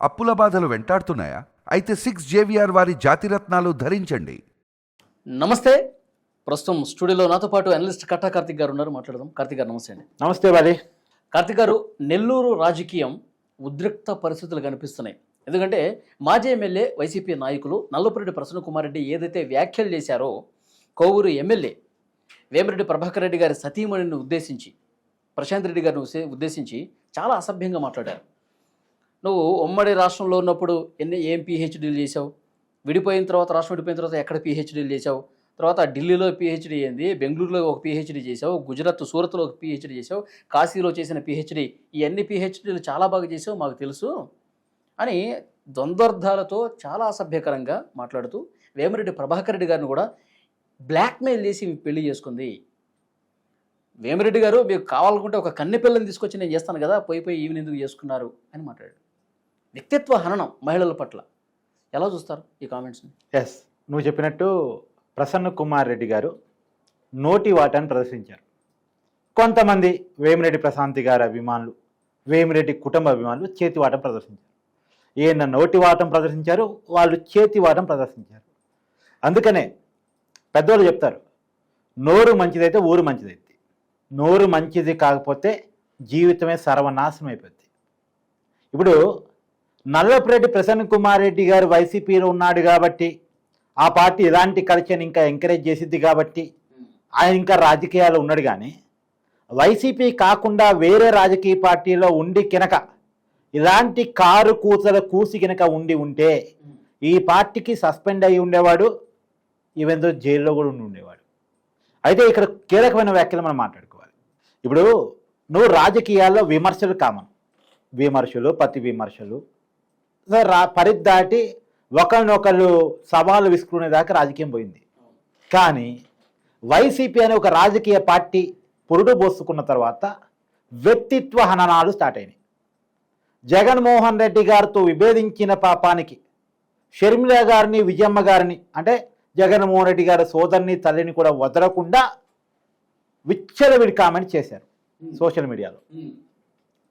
అప్పుల బాధలు వెంటాడుతున్నాయా? అయితే సిక్స్ జేవిఆర్ వారి జాతిరత్నాలు ధరించండి. నమస్తే. ప్రస్తుతం స్టూడియోలో నాతో పాటు అనలిస్ట్ కట్టా కార్తిక్ గారు ఉన్నారు. మాట్లాడదాం. కార్తిక్ గారు నమస్తే అండి. నమస్తే బాలి కార్తిక్ గారు నెల్లూరు రాజకీయం ఉద్రిక్త పరిస్థితులు కనిపిస్తున్నాయి. ఎందుకంటే మాజీ ఎమ్మెల్యే వైసీపీ నాయకులు నల్లపురెడ్డి ప్రసన్న కుమార్ రెడ్డి ఏదైతే వ్యాఖ్యలు చేశారో కోవూరు ఎమ్మెల్యే వేమిరెడ్డి ప్రభాకర్ రెడ్డి గారి సతీమణిని ఉద్దేశించి ప్రశాంత్ రెడ్డి గారిని ఉద్దేశించి చాలా అసభ్యంగా మాట్లాడారు. నువ్వు ఉమ్మడి రాష్ట్రంలో ఉన్నప్పుడు ఎన్ని ఏం పిహెచ్డీలు చేసావు విడిపోయిన తర్వాత రాష్ట్రం విడిపోయిన తర్వాత ఎక్కడ పిహెచ్డీలు చేసావు తర్వాత ఢిల్లీలో పిహెచ్డీ అయింది బెంగళూరులో ఒక పిహెచ్డీ చేసావు గుజరాత్ సూరత్లో ఒక పిహెచ్డీ చేసావు కాశీలో చేసిన పిహెచ్డీ ఇవన్నీ పిహెచ్డీలు చాలా బాగా చేసావు మాకు తెలుసు. అని ద్వంద్వర్థాలతో చాలా అసభ్యకరంగా మాట్లాడుతూ వేమిరెడ్డి ప్రభాకర్ రెడ్డి గారిని కూడా బ్లాక్మెయిల్ చేసి పెళ్ళి చేసుకుంది. వేమిరెడ్డి గారు మీకు కావాలనుకుంటే ఒక కన్నె పిల్లని తీసుకొచ్చి నేను చేస్తాను కదా పోయి పోయి ఈమెను ఎందుకు చేసుకున్నారు? అని మాట్లాడాడు. వ్యక్తిత్వ హననం మహిళల పట్ల. ఎలా చూస్తారు ఈ కామెంట్స్ని ఎస్ నువ్వు చెప్పినట్టు ప్రసన్న కుమార్ రెడ్డి గారు నోటి వాటాన్ని ప్రదర్శించారు. కొంతమంది వేమిరెడ్డి ప్రశాంతి గారి అభిమానులు వేమిరెడ్డి కుటుంబ అభిమానులు చేతి వాటం ప్రదర్శించారు. ఈయన నోటి వాటం ప్రదర్శించారు వాళ్ళు చేతి వాటం ప్రదర్శించారు. అందుకనే పెద్దవాళ్ళు చెప్తారు నోరు మంచిదైతే ఊరు మంచిదైంది నోరు మంచిది కాకపోతే జీవితమే సర్వనాశనం అయిపోద్ది ఇప్పుడు నల్లపురెడ్డి ప్రసన్న కుమార్ రెడ్డి గారు వైసీపీలో ఉన్నాడు కాబట్టి ఆ పార్టీ ఇలాంటి కల్చర్ని ఇంకా ఎంకరేజ్ చేసిద్ది కాబట్టి ఆయన ఇంకా రాజకీయాల్లో ఉన్నాడు కానీ వైసీపీ కాకుండా వేరే రాజకీయ పార్టీలో ఉండి కినక ఇలాంటి కారు కూతల కూసి కినక ఉండి ఉంటే ఈ పార్టీకి సస్పెండ్ అయి ఉండేవాడు ఈవెందో జైల్లో కూడా ఉండి ఉండేవాడు. అయితే ఇక్కడ కీలకమైన వ్యాఖ్యలు మనం మాట్లాడుకోవాలి. ఇప్పుడు నువ్వు రాజకీయాల్లో విమర్శలు కామన్. విమర్శలు ప్రతి విమర్శలు రా పరిధి దాటి ఒకరినొకరు సవాలు విసుకునే దాకా రాజకీయం పోయింది. కానీ వైసీపీ అనే ఒక రాజకీయ పార్టీ పురుడు పోసుకున్న తర్వాత వ్యక్తిత్వ హననాలు స్టార్ట్ అయినాయి. జగన్మోహన్ రెడ్డి గారితో విభేదించిన పాపానికి షర్మిల గారిని విజయమ్మ గారిని అంటే జగన్మోహన్ రెడ్డి గారి సోదరిని తల్లిని కూడా వదలకుండా విచ్చలవిడి కామెంట్ చేశారు సోషల్ మీడియాలో.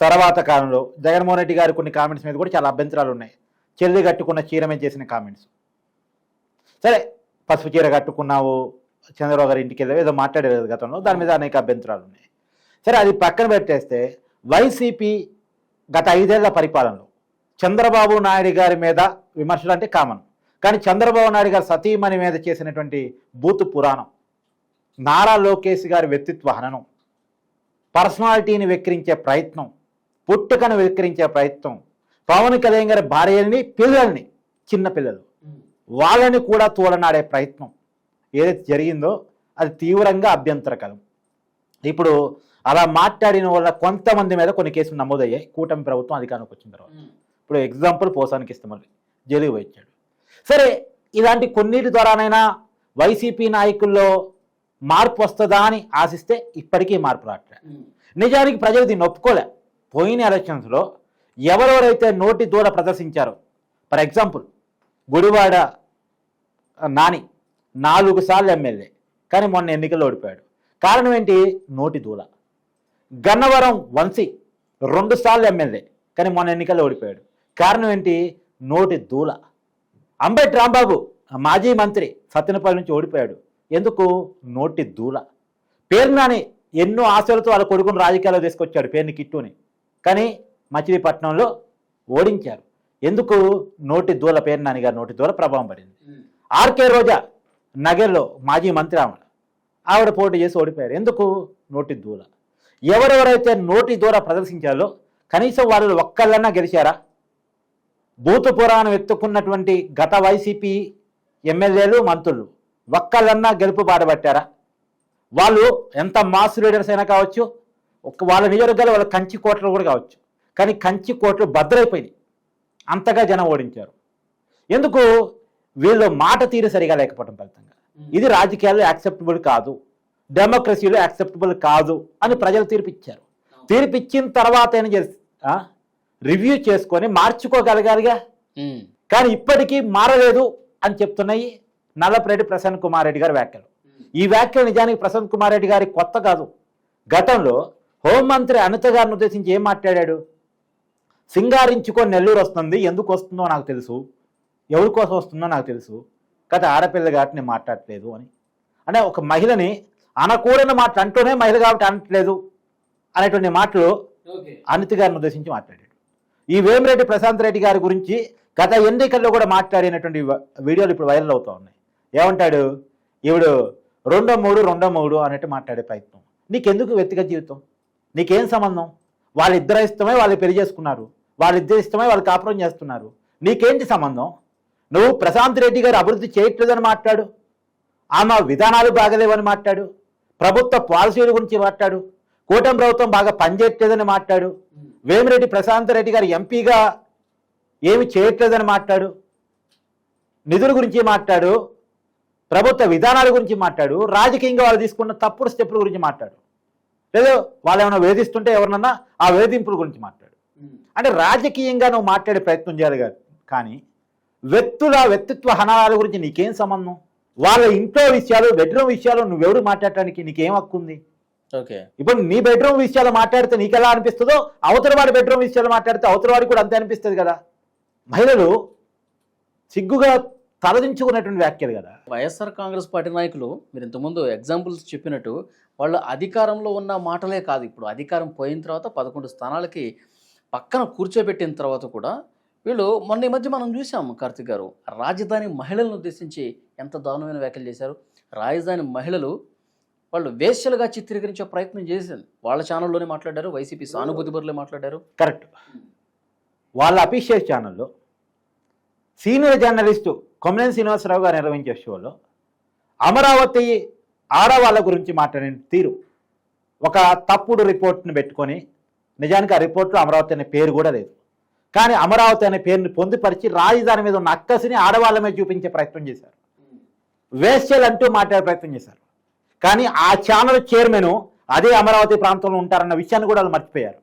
తర్వాత కాలంలో జగన్మోహన్ రెడ్డి గారి కొన్ని కామెంట్స్ మీద కూడా చాలా అభ్యంతరాలు ఉన్నాయి. చెల్లి కట్టుకున్న చీర మీద చేసిన కామెంట్స్. సరే పసుపు చీర కట్టుకున్నావు చంద్రబాబు గారి ఇంటికి వెళ్ళావు ఏదో మాట్లాడేది గతంలో దాని మీద అనేక అభ్యంతరాలు ఉన్నాయి. సరే అది పక్కన పెట్టేస్తే వైసీపీ గత ఐదేళ్ళ పరిపాలనలో చంద్రబాబు నాయుడు గారి మీద విమర్శలు అంటే కామన్. కానీ చంద్రబాబు నాయుడు గారి సతీమణి మీద చేసినటువంటి బూతు పురాణం నారా లోకేష్ గారి వ్యక్తిత్వ హననం పర్సనాలిటీని వెక్కిరించే ప్రయత్నం పుట్టుకను వెక్కిరించే ప్రయత్నం. పవన్ కళ్యాణ్ గారి భార్యల్ని పిల్లల్ని చిన్న పిల్లలు. వాళ్ళని కూడా తోలనాడే ప్రయత్నం. ఏదైతే జరిగిందో అది తీవ్రంగా అభ్యంతరకరం. ఇప్పుడు అలా మాట్లాడిన వల్ల కొంతమంది మీద కొన్ని కేసులు నమోదయ్యాయి. కూటమి ప్రభుత్వం అధికారంలోకి వచ్చిన తర్వాత. ఇప్పుడు ఎగ్జాంపుల్ పోసానికి ఇస్తామని జైలుకి వచ్చాడు సరే ఇలాంటి కొన్నిటి ద్వారానైనా వైసీపీ నాయకుల్లో మార్పు వస్తుందా అని ఆశిస్తే ఇప్పటికీ మార్పు రావట్లేదు నిజానికి ప్రజలు దీన్ని ఒప్పుకోలే. పోయిన ఎలక్షన్స్లో ఎవరెవరైతే నోటి దూడ ప్రదర్శించారో ఫర్ ఎగ్జాంపుల్ గుడివాడ నాని నాలుగు సార్లు ఎమ్మెల్యే కానీ మొన్న ఎన్నికల్లో ఓడిపోయాడు. కారణం ఏంటి? నోటి దూల గన్నవరం వంశీ రెండు సార్లు ఎమ్మెల్యే కానీ మొన్న ఎన్నికల్లో ఓడిపోయాడు. కారణం ఏంటి? నోటి దూల అంబేట్ రాంబాబు మాజీ మంత్రి సత్యనపల్లి నుంచి ఓడిపోయాడు. ఎందుకు? నోటి దూల పేరు నాని ఎన్నో ఆశలతో వాళ్ళ కొడుకుని రాజకీయాల్లో తీసుకొచ్చాడు పేరుని కిట్టుని. కానీ మచిలీపట్నంలో ఓడించారు. ఎందుకు? నోటి దూల పేరు నాన్నగారు నోటి దూల ప్రభావం పడింది. ఆర్కే రోజా నగర్లో మాజీ మంత్రి ఆవిడ. ఆవిడ పోటీ చేసి ఓడిపోయారు. ఎందుకు? నోటి దూల. ఎవరెవరైతే నోటి దూర ప్రదర్శించాలో కనీసం వాళ్ళు ఒక్కళ్ళన్నా గెలిచారా? భూత పురాణం ఎత్తుకున్నటువంటి గత వైసీపీ ఎమ్మెల్యేలు మంత్రులు ఒక్కళ్ళన్నా గెలుపు బాధపట్టారా వాళ్ళు ఎంత మాస్ లీడర్స్ అయినా కావచ్చు ఒక వాళ్ళ నియోజకవర్గాలు వాళ్ళ కంచి కోటలు కూడా కావచ్చు. కానీ కంచి కోటలు భద్రైపోయినాయి. అంతగా జనం ఓడించారు. ఎందుకు? వీళ్ళు మాట తీరు సరిగా లేకపోవడం ఫలితంగా. ఇది రాజకీయాల్లో యాక్సెప్టబుల్ కాదు. డెమోక్రసీలో యాక్సెప్టబుల్ కాదు అని ప్రజలు తీర్పిచ్చారు. తీర్పిచ్చిన తర్వాత ఏం చేసి రివ్యూ చేసుకొని మార్చుకోగలగాలిగా? కానీ ఇప్పటికీ మారలేదు అని చెప్తున్నాయి నల్లపురెడ్డి ప్రసన్న కుమార్ రెడ్డి గారి వ్యాఖ్యలు. ఈ వ్యాఖ్యలు నిజానికి ప్రసన్న కుమార్ రెడ్డి గారి కొత్త కాదు. గతంలో హోంమంత్రి అనిత గారిని ఉద్దేశించి ఏం మాట్లాడాడు? సింగారించుకొని నెల్లూరు వస్తుంది. ఎందుకు వస్తుందో నాకు తెలుసు. ఎవరి కోసం వస్తుందో నాకు తెలుసు. గత ఆడపిల్ల కాబట్టి నేను మాట్లాడట్లేదు అని. అంటే ఒక మహిళని అనకూడని మాటలు అంటూనే మహిళ కాబట్టి అనట్లేదు అనేటువంటి మాటలు అనిత గారిని ఉద్దేశించి మాట్లాడాడు. ఈ వేమిరెడ్డి ప్రశాంత్ రెడ్డి గారి గురించి గత ఎన్నికల్లో కూడా మాట్లాడినటువంటి వీడియోలు ఇప్పుడు వైరల్ అవుతా ఉన్నాయి. ఏమంటాడు? ఈవిడు రెండో మూడు రెండో మూడు అన్నట్టు మాట్లాడే ప్రయత్నం. నీకెందుకు వ్యక్తిగత జీవితం? నీకేం సంబంధం? వాళ్ళిద్దరు ఇష్టమే వాళ్ళు పెళ్ళి చేసుకున్నారు. వాళ్ళిద్దరు ఇష్టమే వాళ్ళు కాపురం చేస్తున్నారు. నీకేంటి సంబంధం? నువ్వు ప్రశాంత్ రెడ్డి గారు అభివృద్ధి చేయట్లేదని మాట్లాడు. ఆమె విధానాలు బాగలేవని మాట్లాడు. ప్రభుత్వ పాలసీల గురించి మాట్లాడు. కూటమి ప్రభుత్వం బాగా పనిచేయట్లేదని మాట్లాడు. వేమిరెడ్డి ప్రశాంత్ రెడ్డి గారు ఎంపీగా ఏమి చేయట్లేదని మాట్లాడు. నిధుల గురించి మాట్లాడు. ప్రభుత్వ విధానాల గురించి మాట్లాడు. రాజకీయంగా వాళ్ళు తీసుకున్న తప్పుడు స్టెప్పుల గురించి మాట్లాడు. లేదో వాళ్ళు ఏమైనా వేధిస్తుంటే ఎవరినన్నా ఆ వేధింపుల గురించి మాట్లాడు. అంటే రాజకీయంగా నువ్వు మాట్లాడే ప్రయత్నం చేయాలి కాదు. కానీ వ్యక్తుల వ్యక్తిత్వ హనాల గురించి నీకేం సంబంధం? వాళ్ళ ఇంట్లో విషయాలు బెడ్రూమ్ విషయాలు నువ్వెవరు మాట్లాడటానికి నీకేం హక్కు ఉంది? ఓకే. ఇప్పుడు నీ బెడ్రూమ్ విషయాలు మాట్లాడితే నీకు ఎలా అనిపిస్తుందో అవతల వాడి బెడ్రూమ్ విషయాలు మాట్లాడితే అవతల వాడికి కూడా అంతే అనిపిస్తుంది కదా. మహిళలు సిగ్గుగా తలదించుకున్నటువంటి వ్యాఖ్యలు కదా. వైఎస్ఆర్ కాంగ్రెస్ పార్టీ నాయకులు మీరు ఇంతకుముందు ఎగ్జాంపుల్స్ చెప్పినట్టు వాళ్ళు అధికారంలో ఉన్న మాటలే కాదు ఇప్పుడు. అధికారం పోయిన తర్వాత పదకొండు స్థానాలకి పక్కన కూర్చోబెట్టిన తర్వాత కూడా వీళ్ళు మొన్న ఈ మధ్య మనం చూసాం కార్తిక్ గారు రాజధాని మహిళలను ఉద్దేశించి ఎంత దారుణమైన వ్యాఖ్యలు చేశారు. రాజధాని మహిళలు వాళ్ళు వేశ్యలుగా చిత్రీకరించే ప్రయత్నం చేసింది వాళ్ళ ఛానల్లోనే మాట్లాడారు వైసీపీ సానుభూతి బరులే మాట్లాడారు. కరెక్ట్. వాళ్ళ అఫీషియల్ ఛానల్లో సీనియర్ జర్నలిస్టు కొమ్మనేని శ్రీనివాసరావు గారు నిర్వహించే షోలో అమరావతి ఆడవాళ్ళ గురించి మాట్లాడిన తీరు. ఒక తప్పుడు రిపోర్ట్ని పెట్టుకొని నిజానికి ఆ రిపోర్ట్లో అమరావతి అనే పేరు కూడా లేదు. కానీ అమరావతి అనే పేరుని పొందుపరిచి రాజధాని మీద ఉన్న అక్కసిని ఆడవాళ్ళ మీద చూపించే ప్రయత్నం చేశారు. వేశ్యలు అంటూ మాట్లాడే ప్రయత్నం చేశారు. కానీ ఆ ఛానల్ చైర్మన్ అదే అమరావతి ప్రాంతంలో ఉంటారన్న విషయాన్ని కూడా వాళ్ళు మర్చిపోయారు.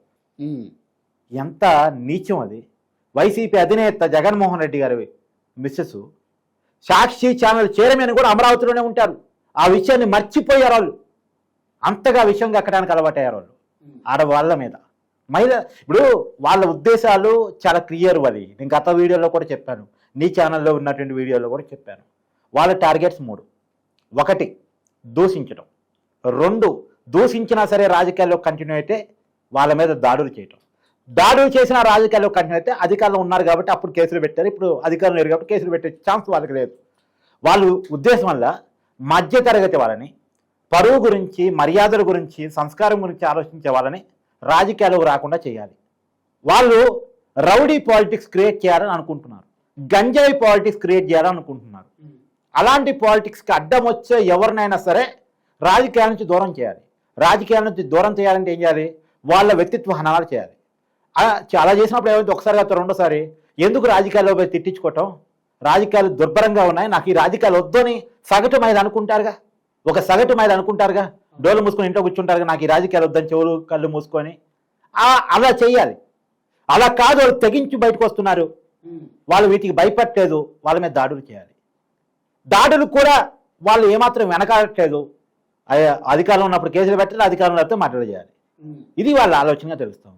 ఎంత నీచం అది. వైసీపీ అధినేత జగన్మోహన్ రెడ్డి గారి మిస్సెస్. సాక్షి ఛానల్ చైర్మన్ కూడా అమరావతిలోనే ఉంటారు. ఆ విషయాన్ని మర్చిపోయారు వాళ్ళు. అంతగా విషయం కక్కడానికి అలవాటయ్యారు వాళ్ళు. ఆడవాళ్ళ మీద. మహిళ ఇప్పుడు వాళ్ళ ఉద్దేశాలు చాలా క్లియర్ అది. నేను గత వీడియోలో కూడా చెప్పాను. నీ ఛానల్లో ఉన్నటువంటి వీడియోలో కూడా చెప్పాను. వాళ్ళ టార్గెట్స్ మూడు. ఒకటి దూషించడం. రెండు దూషించినా సరే రాజకీయాల్లో కంటిన్యూ అయితే వాళ్ళ మీద దాడులు చేయటం. దాడులు చేసిన రాజకీయాల్లో కంటిన్యూ అయితే అధికారంలో ఉన్నారు కాబట్టి అప్పుడు కేసులు పెట్టారు. ఇప్పుడు అధికారులు లేరు కాబట్టి కేసులు పెట్టే ఛాన్స్ వాళ్ళకి లేదు. వాళ్ళు ఉద్దేశం వల్ల మధ్యతరగతి వాళ్ళని పరువు గురించి మర్యాదల గురించి సంస్కారం గురించి ఆలోచించే వాళ్ళని రాజకీయాలకు రాకుండా చేయాలి. వాళ్ళు రౌడీ పాలిటిక్స్ క్రియేట్ చేయాలని అనుకుంటున్నారు. గంజాయి పాలిటిక్స్ క్రియేట్ చేయాలని అనుకుంటున్నారు. అలాంటి పాలిటిక్స్కి అడ్డం వచ్చే ఎవరినైనా సరే రాజకీయాల నుంచి దూరం చేయాలి. రాజకీయాల నుంచి దూరం చేయాలంటే ఏం చేయాలి? వాళ్ళ వ్యక్తిత్వ హనాలు చేయాలి. అలా అలా చేసినప్పుడు ఏమైతే ఒకసారి కాదు రెండోసారి. ఎందుకు రాజకీయాల్లో పోయి తిట్టించుకోవటం? రాజకీయాలు దుర్భరంగా ఉన్నాయి. నాకు ఈ రాజకీయాలు వద్దని సగటు మీద అనుకుంటారుగా? ఒక సగటు మీద అనుకుంటారుగా? డోలు మూసుకొని ఇంట్లో కూర్చుంటారుగా? నాకు ఈ రాజకీయాలు వద్దని చెవులు కళ్ళు మూసుకొని. ఆ- అలా చేయాలి అలా కాదు వాళ్ళు తెగించి బయటకు వస్తున్నారు. వాళ్ళు వీటికి భయపడలేదు వాళ్ళ మీద దాడులు చేయాలి. దాడులు కూడా వాళ్ళు ఏమాత్రం వెనకాడట్లేదు. అయ్య- అధికారంలో ఉన్నప్పుడు కేసులు పెట్టాలి అధికారంలో అయితే మాట్లాడి చేయాలి ఇది వాళ్ళ ఆలోచనగా తెలుస్తుంది.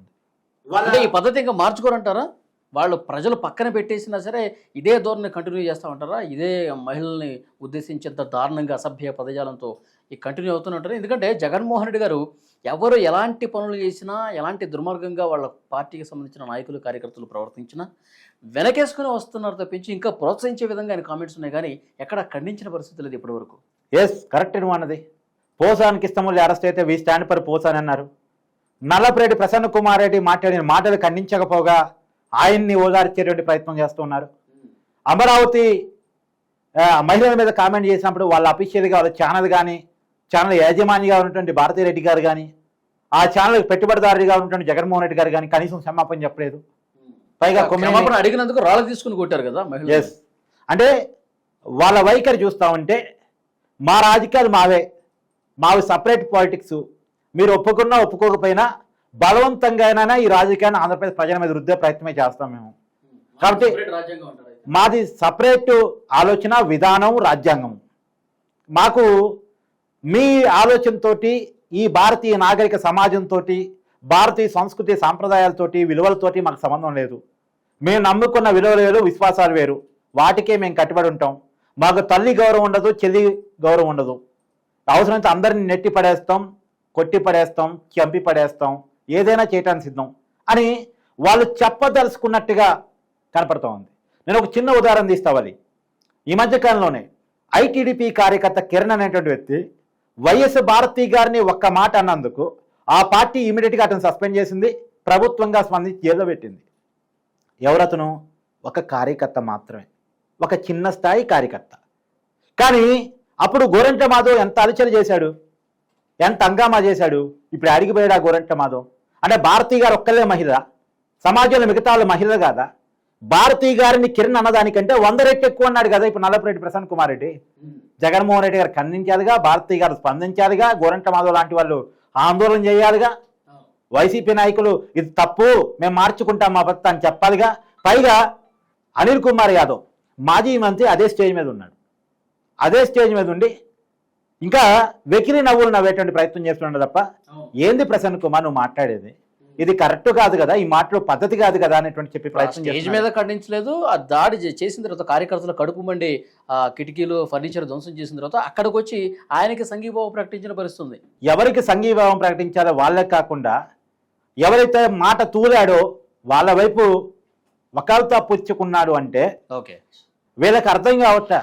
ఈ పద్ధతి ఇంకా మార్చుకోరంటారా? వాళ్ళు ప్రజలు పక్కన పెట్టేసినా సరే ఇదే ధోరణి కంటిన్యూ చేస్తూ ఉంటారా? ఇదే మహిళల్ని ఉద్దేశించేంత దారుణంగా అసభ్య పదజాలంతో ఈ కంటిన్యూ అవుతున్నట్టు ఎందుకంటే జగన్మోహన్ రెడ్డి గారు ఎవరు ఎలాంటి పనులు చేసినా ఎలాంటి దుర్మార్గంగా వాళ్ళ పార్టీకి సంబంధించిన నాయకులు కార్యకర్తలు ప్రవర్తించినా వెనకేసుకుని వస్తున్నారు తప్పించి ఇంకా ప్రోత్సహించే విధంగా ఆయన కామెంట్స్ ఉన్నాయి. కానీ ఎక్కడ ఖండించిన పరిస్థితి లేదు ఇప్పటివరకు ఎస్ కరెక్ట్ అన్నది? పోసానికి ఇస్తాము అరెస్ట్ అయితే వీ స్టాండ్ ఫర్ పోసాన్ అన్నారు నల్లపరెడ్డి ప్రసన్న కుమార్ రెడ్డి మాట్లాడిన మాటలు ఖండించకపోగా ఆయన్ని ఓదార్చేటువంటి ప్రయత్నం చేస్తున్నారు అమరావతి ఆ, మహిళల మీద కామెంట్ చేసినప్పుడు వాళ్ళ అఫీషియల్గా వాళ్ళ ఛానల్ కానీ ఛానల్ యాజమానిగా ఉన్నటువంటి భారతీ రెడ్డి గారు కానీ ఆ ఛానల్ పెట్టుబడిదారుడిగా ఉన్నటువంటి జగన్మోహన్ రెడ్డి గారు కానీ కనీసం క్షమాపణ చెప్పలేదు. పైగా క్షమాపణ అడిగినందుకు రాళ్ళు తీసుకుని కొట్టారు కదా ఎస్ అంటే వాళ్ళ వైఖరి చూస్తా ఉంటే మా రాజకీయాలు మావే మావి సపరేట్ పాలిటిక్స్ మీరు ఒప్పుకున్నా ఒప్పుకోకపోయినా బలవంతంగా అయినా ఈ రాజకీయాన్ని ఆంధ్రప్రదేశ్ ప్రజల మీద రుద్దే ప్రయత్నమే చేస్తాం మేము. కాబట్టి. మాది సపరేట్ ఆలోచన విధానం రాజ్యాంగం. మాకు మీ ఆలోచనతోటి ఈ భారతీయ నాగరిక సమాజంతో భారతీయ సంస్కృతి సాంప్రదాయాలతోటి విలువలతోటి మాకు సంబంధం లేదు. మేము నమ్ముకున్న విలువలు వేరు విశ్వాసాలు వేరు. వాటికే మేము కట్టుబడి ఉంటాం. మాకు తల్లి గౌరవం ఉండదు చెల్లి గౌరవం ఉండదు. అవసరమైతే అందరిని నెట్టి పడేస్తాం కొట్టి పడేస్తాం చంపి పడేస్తాం. ఏదైనా చేయటానికి సిద్ధం అని వాళ్ళు చెప్పదలుచుకున్నట్టుగా కనపడుతూ ఉంది. నేను ఒక చిన్న ఉదాహరణ తీస్తావాలి ఈ మధ్యకాలంలోనే ఐటీడీపీ కార్యకర్త కిరణ్ అనేటువంటి వ్యక్తి వైఎస్ భారతి గారిని ఒక్క మాట అన్నందుకు ఆ పార్టీ ఇమీడియట్గా అతను సస్పెండ్ చేసింది ప్రభుత్వంగా స్పందించి జైల్లో పెట్టింది. ఎవరతను? ఒక కార్యకర్త మాత్రమే. ఒక చిన్న స్థాయి కార్యకర్త. కానీ అప్పుడు గోరెంట మాధవ్ ఎంత అలచలు చేశాడు? ఎంత హంగామా చేశాడు? ఇప్పుడు అడిగిపోయాడు ఆ గోరెంట మాధవ్. అంటే భారతీ గారు ఒక్కలే మహిళ. సమాజంలో మిగతా వాళ్ళు మహిళ కాదా? భారతీ గారిని కిరణ్ అన్నదానికంటే వంద రెట్లు ఎక్కువ అన్నాడు కదా ఇప్పుడు నల్లపురెడ్డి ప్రసన్న కుమార్ రెడ్డి. జగన్మోహన్ రెడ్డి గారు ఖండించాలిగా భారతీ గారు స్పందించాలిగా గోరంట మాధవ్ లాంటి వాళ్ళు ఆందోళన చేయాలిగా. వైసీపీ నాయకులు ఇది తప్పు మేము మార్చుకుంటాం మా భర్త అని చెప్పాలిగా. పైగా అనిల్ కుమార్ యాదవ్ మాజీ మంత్రి అదే స్టేజ్ మీద ఉన్నాడు. అదే స్టేజ్ మీద ఉండి ఇంకా వెకిలి నవ్వులు నవ్వేటువంటి ప్రయత్నం చేస్తున్నాడు తప్ప ఏంది ప్రసన్న కుమార్ నువ్వు మాట్లాడేది? ఇది కరెక్ట్ కాదు కదా ఈ మాటలు పద్ధతి కాదు కదా అనేటువంటి చెప్పి ప్రయత్నం స్టేజ్. మీద ఖండించలేదు ఆ దాడి చేసిన తర్వాత కార్యకర్తల కడుపు మండి ఆ కిటికీలు ఫర్నిచర్ ధ్వంసం చేసిన తర్వాత అక్కడికి వచ్చి ఆయనకి సంఘీభావం ప్రకటించిన పరిస్థితి ఉంది ఎవరికి సంఘీభావం ప్రకటించాలో వాళ్ళే కాకుండా ఎవరైతే మాట తూలాడో వాళ్ళ వైపు వకాలతా పుచ్చుకున్నాడు అంటే ఓకే. వీళ్ళకి అర్థం కావట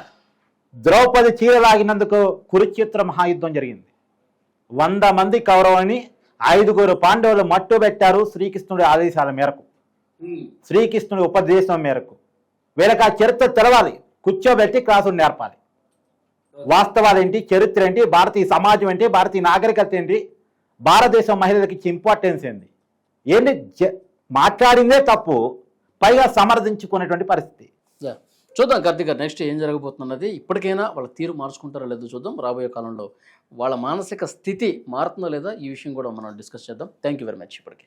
ద్రౌపది చీర లాగినందుకు కురుక్షేత్ర మహాయుద్ధం జరిగింది. వంద మంది కౌరవుని ఐదుగురు పాండవులు మట్టు పెట్టారు శ్రీకృష్ణుడి ఆదేశాల మేరకు. శ్రీకృష్ణుడి ఉపదేశం మేరకు. వీళ్ళకి ఆ చరిత్ర తెలవాలి. కూర్చోబెట్టి క్లాసులు నేర్పాలి. వాస్తవాలు ఏంటి? చరిత్ర ఏంటి? భారతీయ సమాజం ఏంటి? భారతీయ నాగరికత ఏంటి? భారతదేశం మహిళలకి ఇచ్చే ఇంపార్టెన్స్ ఏంటి? ఏంటి మాట్లాడిందే తప్పు. పైగా సమర్థించుకునేటువంటి పరిస్థితి. చూద్దాం కార్తీక్ గారు నెక్స్ట్ ఏం జరగబోతున్నది? ఇప్పటికైనా వాళ్ళ తీరు మార్చుకుంటారో లేదో చూద్దాం. రాబోయే కాలంలో వాళ్ళ మానసిక స్థితి మారుతుందో లేదా ఈ విషయం కూడా మనం డిస్కస్ చేద్దాం. థ్యాంక్ యూ వెరీ మచ్ ఇప్పటికీ.